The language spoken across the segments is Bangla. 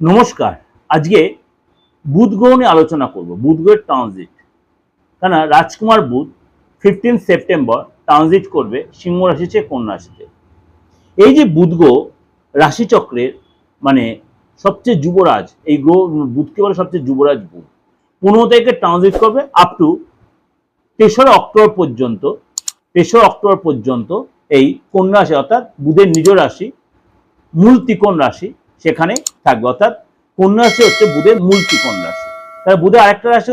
নমস্কার। আজকে বুধ গ্রহ নিয়ে আলোচনা করব বুধ গ্রহের ট্রানজিট কেন রাজকুমার বুধ ফিফটিন সেপ্টেম্বর ট্রানজিট করবে সিংহ রাশি চেয়ে কন্যা রাশিতে এই যে বুধ গ্রহ রাশিচক্রের মানে সবচেয়ে যুবরাজ, এই গ্রহ বুধকে বলে সবচেয়ে যুবরাজ বুধ, পনেরো তারিখে ট্রানজিট করবে আপ টু তেসরা অক্টোবর পর্যন্ত, তেসরা অক্টোবর পর্যন্ত এই কন্যা রাশি অর্থাৎ বুধের নিজ রাশি, মূল ত্রিকোণ রাশি সেখানে থাকবে। অর্থাৎ কন্যা রাশি হচ্ছে বুধের মূল ত্রিকোণ রাশি তাহলে বুধের আরেকটা রাশি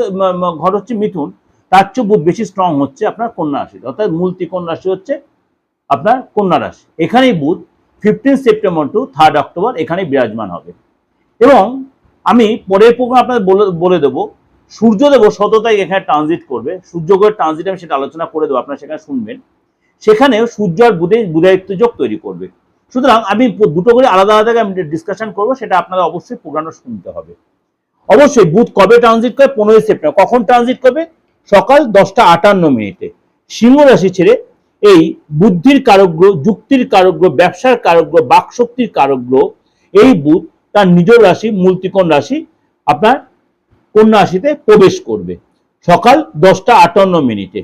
ঘর হচ্ছে মিথুন। তার চেয়ে বুধ বেশি স্ট্রং হচ্ছে আপনার কন্যা রাশি অর্থাৎ মূল ত্রিকোণ রাশি হচ্ছে আপনার কন্যা রাশি এখানেই বুধ fifteen September to third October এখানে বিরাজমান হবে। এবং আমি পরের প্রোগ্রাম আপনাদের বলে দেবো সূর্যদেব সতেরো তারিখ এখানে ট্রানজিট করবে। সূর্যগ্রহের ট্রানজিট আমি সেটা আলোচনা করে দেবো, আপনারা সেখানে শুনবেন। সেখানেও সূর্য আর বুধে বুধায়িত্ব যোগ তৈরি করবে। সুতরাং আমি দুটো করে আলাদা আলাদা আমি ডিসকাশন করব, সেটা আপনারা অবশ্যই প্রোগ্রামটা শুনতে হবে। অবশ্যই বুধ কবে ট্রানজিট করে? পনেরোই সেপ্টেম্বর কখন ট্রানজিট করবে? সকাল দশটা আটান্ন মিনিটে। সিংহ রাশি ছেড়ে এই বুদ্ধির কারগ্রহ যুক্তির কারগ্রহ ব্যবসার কারগ্রহ বাকশক্তির কারগ্রহ এই বুধ তার নিজ রাশি মূলত্রিকোণ রাশি, আপনার কন্যা রাশিতে প্রবেশ করবে। সকাল দশটা আটান্ন মিনিটে।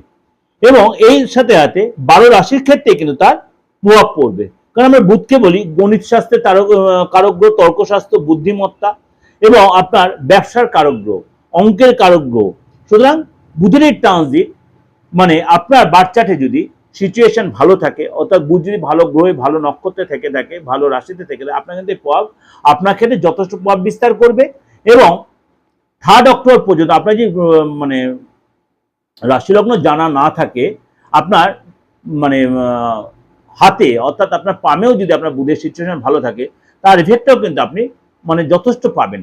এবং এই সাথে সাথে বারো রাশির ক্ষেত্রে কিন্তু তার প্রভাব পড়বে। কারণ আমরা বুধকে বলি, গণিত শাস্ত্রে কারকগ্রহ তর্কশাস্ত্র, বুদ্ধিমত্তা এবং আপনার ব্যবসার কারকগ্রহ অঙ্কের কারকগ্রহ সুতরাং বুধের এই ট্রানজিট মানে আপনার বাচ্চাটে যদি সিচুয়েশন ভালো থাকে, অর্থাৎ বুধ যদি ভালো গ্রহে, ভালো নক্ষত্রে থেকে থাকে, ভালো রাশিতে থেকে থাকে, আপনার কিন্তু প্রভাব আপনার ক্ষেত্রে যথেষ্ট প্রভাব বিস্তার করবে এবং থার্ড অক্টোবর পর্যন্ত আপনার যে মানে রাশিলগ্ন জানা না থাকে, আপনার মানে হাতে, অর্থাৎ আপনার পামেও যদি আপনার বুধের সিচুয়েশন ভালো থাকে, তার এফেক্টটাও কিন্তু আপনি মানে যথেষ্ট পাবেন।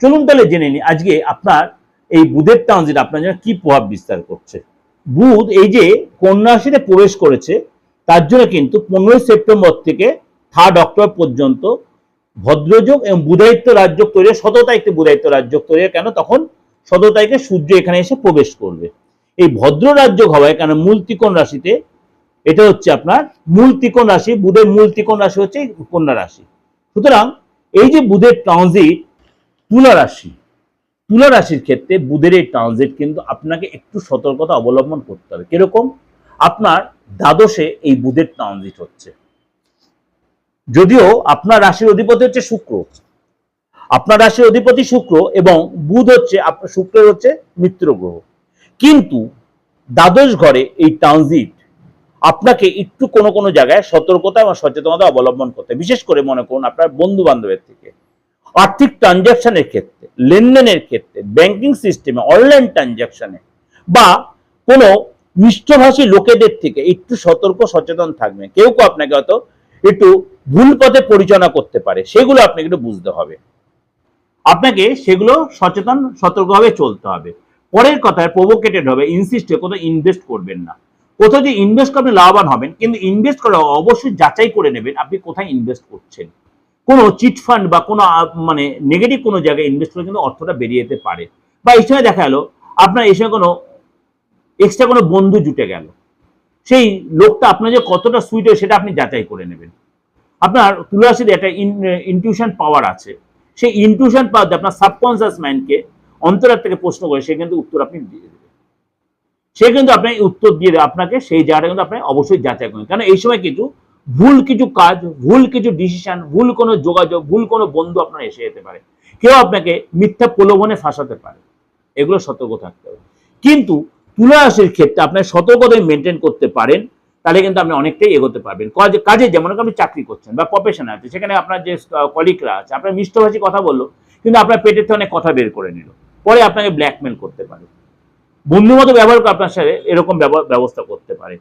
চলুন তাহলে জেনে নিই, আজকে আপনার এই বুধের ট্রানজিট আপনার জন্য কি প্রভাব বিস্তার করছে? বুধ এই যে কন্যা রাশিতে প্রবেশ করেছে, তার জন্য কিন্তু পনেরোই সেপ্টেম্বর থেকে থার্ড অক্টোবর পর্যন্ত ভদ্রযোগ এবং বুধায়িত্ব রাজ্য তৈরি, সতেরো তারিখে বুধায়িত্ব রাজ্য তৈরি কেন? তখন সতেরো তারিখে সূর্য এখানে এসে প্রবেশ করবে। এই ভদ্র রাজ্য হওয়ায় কেন মূল ত্রিকোণ রাশিতে এটা হচ্ছে আপনার মূল ত্রিকোণ রাশি, বুধের মূল ত্রিকোণ রাশি হচ্ছে কন্যা রাশি। সুতরাং এই যে বুধের ট্রানজিট তুলা রাশি, তুলা রাশির ক্ষেত্রে বুধের এই ট্রানজিট কিন্তু আপনাকে একটু সতর্কতা অবলম্বন করতে হবে। কীরকম? আপনার দ্বাদশে এই বুধের ট্রানজিট হচ্ছে। যদিও আপনার রাশির অধিপতি হচ্ছে শুক্র। আপনার রাশির অধিপতি শুক্র এবং বুধ হচ্ছে আপনার শুক্রের হচ্ছে মিত্র গ্রহ। কিন্তু দ্বাদশ ঘরে এই ট্রানজিট আপনাকে একটু কোনো কোনো জায়গায় সতর্কতা এবং সচেতনতা অবলম্বন করতে বিশেষ করে মনে করুন আপনার বন্ধু বান্ধবের থেকে। আর্থিক ট্রানজ্যাকশনের ক্ষেত্রে, লেনদেনের ক্ষেত্রে, ব্যাংকিং সিস্টেমে, অনলাইন ট্রানজ্যাকশনে বা কোনো মিষ্টভাষী লোকেদের থেকে একটু সতর্ক, সচেতন থাকবেন। কেউ কেউ আপনাকে হয়তো একটু ভুল পথে পরিচালনা করতে পারে। সেগুলো আপনাকে একটু বুঝতে হবে। আপনাকে সেগুলো সচেতন, সতর্কভাবে চলতে হবে। পরের কথায় প্রভোকেটেড হবে ইনসিস্টে কোথাও ইনভেস্ট করবেন না। কোথাও যে ইনভেস্ট করে আপনি লাভবান হবেন, কিন্তু ইনভেস্ট করে অবশ্যই যাচাই করে নেবেন আপনি কোথায় ইনভেস্ট করছেন। কোনো চিট ফান্ড বা কোনো মানে নেগেটিভ কোনো জায়গায় ইনভেস্ট করে কিন্তু অর্থটা বেরিয়ে যেতে পারে। বা এই সময় দেখা গেলো, আপনার এই সময় কোনো এক্সট্রা কোনো বন্ধু জুটে গেল। সেই লোকটা আপনার যে কতটা সুইট হয় সেটা আপনি যাচাই করে নেবেন। আপনার তুলারাশিতে একটা ইনটিউশন পাওয়ার আছে। সেই ইনটিউশন পাওয়ার আপনার সাবকনসিয়াস মাইন্ডকে অন্তরার থেকে প্রশ্ন করে, সে কিন্তু উত্তর আপনি দিয়ে দেবে সে কিন্তু আপনাকে উত্তর দিয়ে আপনাকে, সেই জায়গাটা কিন্তু আপনি অবশ্যই যাচাই করবেন কারণ এই সময় কিছু ভুল কিছু কাজ, ভুল কিছু ডিসিশন ভুল কোনো যোগাযোগ, ভুল কোনো বন্ধু আপনার এসে যেতে পারে। কেউ আপনাকে মিথ্যা প্রলোভনে ফাঁসাতে পারে। এগুলো সতর্ক থাকতে হবে। কিন্তু তুলা রাশির ক্ষেত্রে আপনার সতর্কতা মেনটেন করতে পারেন, তাহলে কিন্তু আপনি অনেকটাই এগোতে পারবেন। কাজে কাজে যেমন আপনি চাকরি করছেন বা প্রফেশন আছে সেখানে আপনার যে কলিগরা আছে, আপনার মিষ্টভাষী কথা বলল, কিন্তু আপনার পেটের থেকে অনেক কথা বের করে নিল। পরে আপনাকে ব্ল্যাকমেল করতে পারে। বন্ধুর মতো ব্যবহার করে আপনার সাথে এরকম ব্যব- ব্যবস্থা করতে পারে।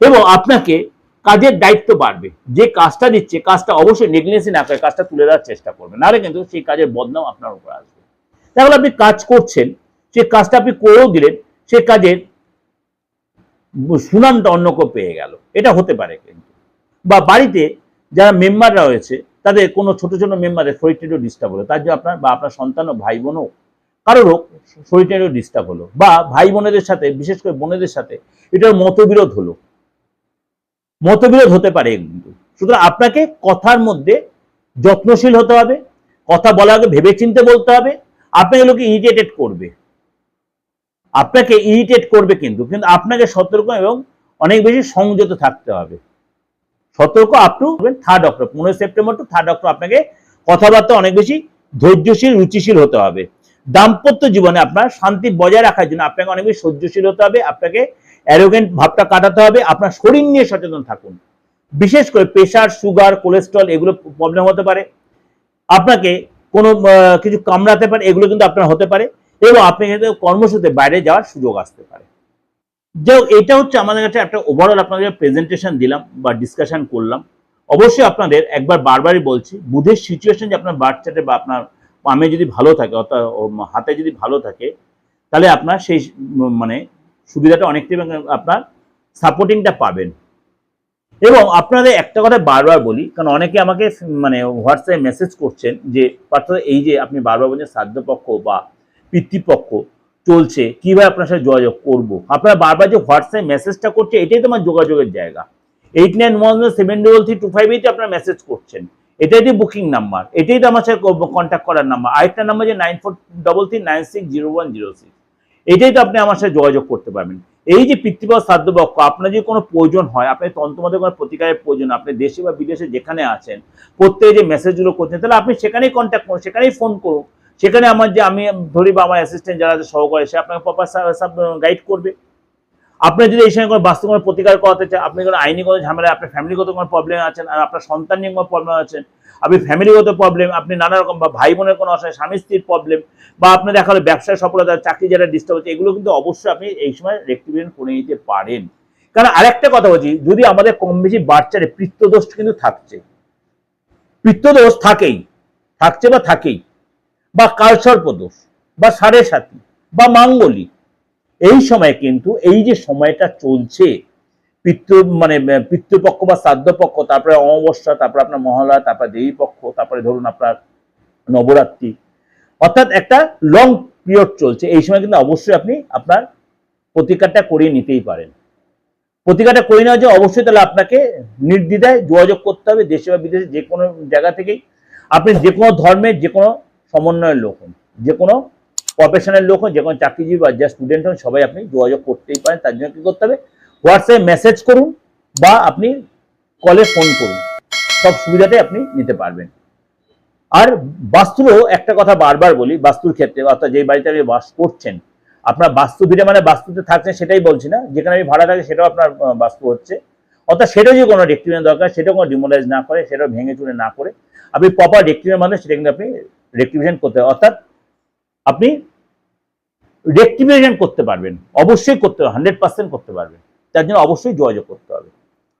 এবং আপনাকে কাজের দায়িত্ব বাড়বে। যে কাজটা দিচ্ছে, কাজটা অবশ্যই নেগলিজেন্সি না করে কাজটা তুলে দেওয়ার চেষ্টা করবেন নাহলে কিন্তু সেই কাজের বদনাম আপনার উপর আসবে। তাহলে আপনি কাজ করছেন সেই কাজটা আপনি করেও দিলেন, সে কাজের সুনামটা অন্য কেউ পেয়ে গেল। এটা হতে পারে কিন্তু। বা বাড়িতে যারা মেম্বাররা রয়েছে, তাদের কোনো ছোট ছোট মেম্বারের শরীরটা একটু ডিস্টার্ব হলো, তার জন্য আপনার বা আপনার সন্তান ও ভাই বোনও কারোরও শরীরটা একটু ডিস্টার্ব হলো বা ভাই বোনেদের সাথে, বিশেষ করে বোনেদের সাথে, এটার মতবিরোধ হলো। মতবিরোধ হতে পারে কিন্তু সুতরাং আপনাকে কথার মধ্যে যত্নশীল হতে হবে, কথা বলার আগে ভেবে চিন্তে বলতে হবে আপনাকে লোকে ইরিটেটেড করবে। আপনাকে ইরিটেট করবে কিন্তু কিন্তু আপনাকে সতর্ক এবং অনেক বেশি সংযত থাকতে হবে। সতর্ক আপ টু থার্ড অক্টোবর পনেরোই সেপ্টেম্বর টু থার্ড অক্টোবর আপনাকে কথাবার্তা অনেক বেশি ধৈর্যশীল, রুচিশীল হতে হবে। দাম্পত্য জীবনে আপনার শান্তি বজায় রাখার জন্য আপনাকে অনেক বেশি সহ্যশীল হতে হবে, আপনাকে অ্যারোগেন্ট ভাবটা কাটাতে হবে, আপনার শরীর নিয়ে সচেতন থাকুন। বিশেষ করে প্রেশার সুগার কোলেস্ট্রল এগুলো প্রবলেম হতে পারে। আপনাকে কোনো কিছু কামড়াতে পারে, এগুলো কিন্তু আপনার হতে পারে এবং আপনি কিন্তু কর্মসূত্রে বাইরে যাওয়ার সুযোগ আসতে পারে। যাই এটা হচ্ছে আমাদের কাছে একটা ওভারঅল আপনাদের প্রেজেন্টেশন দিলাম বা ডিসকাশন করলাম। অবশ্যই আপনাদের একবার বারবারই বলছি, বুধের সিচুয়েশন যে আপনার বার্থ চার্টে বা আপনার পামে যদি ভালো থাকে, অর্থাৎ হাতে যদি ভালো থাকে, তাহলে আপনার সেই মানে সুবিধাটা অনেকটাই আপনার সাপোর্টিংটা পাবেন। এবং আপনাদের একটা কথা বারবার বলি, কারণ অনেকে আমাকে মানে হোয়াটসঅ্যাপে মেসেজ করছেন যে অর্থাৎ এই যে আপনি বারবার বলছেন শ্রাদ্ধপক্ষ বা পিতৃপক্ষ চলছে, কীভাবে আপনার সাথে যোগাযোগ করব? আপনারা বারবার যে হোয়াটসঅ্যাপে মেসেজটা করছে এটাই তো আমার যোগাযোগের জায়গা। Eight nine one seven double three two five এইটে আপনারা মেসেজ করছেন। এটাই তো বুকিং নাম্বার এটাই তো আমার সাথে কন্ট্যাক্ট করার নাম্বার আরেকটা নাম্বার যে nine four double three nine six zero one zero six এটাই তো আপনি আমার সাথে যোগাযোগ করতে পারবেন। এই যে পিতৃপক্ষ শ্রাদ্ধপক্ষ, আপনার যদি কোনো প্রয়োজন হয়, আপনি তন্ত্রমতে কোনো প্রতিকারের প্রয়োজন, আপনি দেশে বা বিদেশে যেখানে আছেন, প্রত্যেকে যে মেসেজগুলো করছেন, তাহলে আপনি সেখানেই কন্ট্যাক্ট করুন, সেখানেই ফোন করুন। সেখানে আমার যে আমি ধরি বা আমার অ্যাসিস্ট্যান্ট যারা আছে, সহকারী, সে আপনাকে প্রপার গাইড করবে। আপনি যদি এই সময় কোনো বাস্তব প্রতিকার করাতে চান, আপনি কোনো আইনি কোনো ঝামেলা আপনার ফ্যামিলিগত কোনো প্রবলেম আছেন, আর আপনার সন্তান নিয়ে কোনো প্রবলেম আছেন, আপনি ফ্যামিলিগত প্রবলেম আপনি নানা রকম বা ভাই বোনের কোনো অসহায় স্বামী স্ত্রীর প্রবলেম বা আপনি দেখা হলো ব্যবসায় সফলতা, চাকরি যারা ডিস্টার্ব হচ্ছে, এগুলো কিন্তু অবশ্যই আপনি এই সময় রেক্টিফিকেশন করে নিতে পারেন। কারণ আরেকটা কথা বলছি, যদি আমাদের কম বেশি বাচ্চারে পিত্তদোষ কিন্তু থাকছে। পিত্তদোষ থাকেই, থাকছে বা থাকেই, বা কালসর্প দোষ বা সাড়ে সাথী, বা মাঙ্গলি এই সময় কিন্তু এই যে সময়টা চলছে, পিতৃ মানে পিতৃপক্ষ বা শ্রাদ্ধপক্ষ, তারপরে অমাবস্যা, তারপরে আপনার মহালয়া, তারপরে দেবী পক্ষ তারপরে ধরুন আপনার নবরাত্রি, অর্থাৎ একটা লং পিরিয়ড চলছে। এই সময় কিন্তু অবশ্যই আপনি আপনার প্রতিকারটা করিয়ে নিতেই পারেন। প্রতিকারটা করে নেওয়ার জন্য অবশ্যই তাহলে আপনাকে নির্দ্বিধায় যোগাযোগ করতে হবে দেশে বা বিদেশে, যে কোনো জায়গা থেকেই। আপনি যে কোনো ধর্মের যে কোনো সমন্বয়ের লোক হন, যে কোনো প্রফেশনাল লোক হন, যে কোনো চাকরিজীবী বা যা স্টুডেন্ট হন, সবাই আপনি যোগাযোগ করতেই পারেন, তার জন্য কী করতে হবে? হোয়াটসঅ্যাপে মেসেজ করুন বা আপনি কলে ফোন করুন। সব সুবিধাটাই আপনি নিতে পারবেন। আর বাস্তুরও একটা কথা বারবার বলি, বাস্তুর ক্ষেত্রে, অর্থাৎ যে বাড়িতে আপনি বাস করছেন, আপনার বাস্তু ভিড়ে মানে বাস্তুতে থাকছেন সেটাই বলছি না, যেখানে আমি ভাড়া থাকি সেটাও আপনার বাস্তু হচ্ছে। অর্থাৎ সেটাও যে কোনো রেক্টিভেশন দরকার, সেটাও কোনো ডিমোলাইজ না করে, সেটাও ভেঙে চুরে না করে, আপনি প্রপার রেক্টিভেশন মাধ্যমে সেটা কিন্তু আপনি রেক্টিভেশন করতে অর্থাৎ আপনি রেক্টিভেশন করতে পারবেন। অবশ্যই করতে হান্ড্রেড পার্সেন্ট করতে পারবেন। তার জন্য অবশ্যই যোগাযোগ করতে হবে।